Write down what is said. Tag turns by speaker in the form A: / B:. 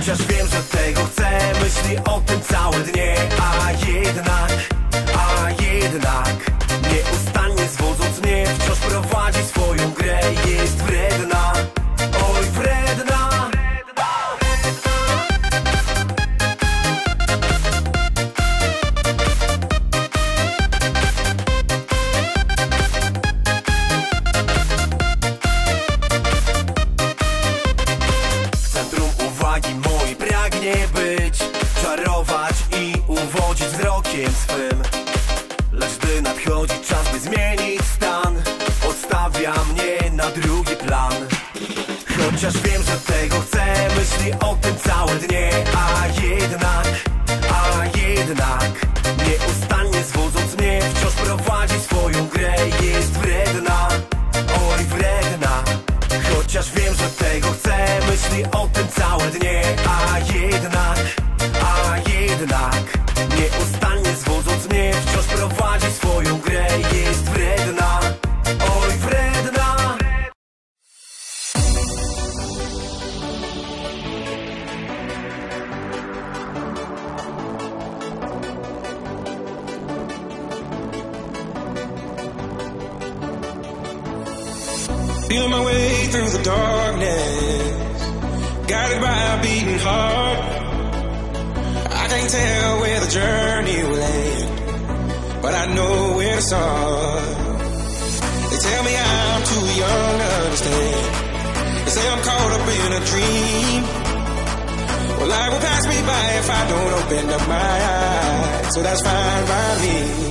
A: Chociaż wiem, że tego chcę Myśli o tym całe dnie. A jednak, a jednak Czarować i uwodzić wzrokiem swym. Lecz gdy nadchodzi czas, by zmienić stan Odstawia mnie na drugi plan. Chociaż wiem, że tego chcę Myśli o tym całe dnie A jednak, Nieustannie zwodząc mnie Wciąż prowadzi swoją grę. Jest wredna, oj wredna.
B: Feel my way through the darkness, guided by a beating heart. Can't tell where the journey will end, but I know where to start. They tell me I'm too young to understand. They say I'm caught up in a dream. Well, life will pass me by if I don't open up my eyes, so that's fine by me.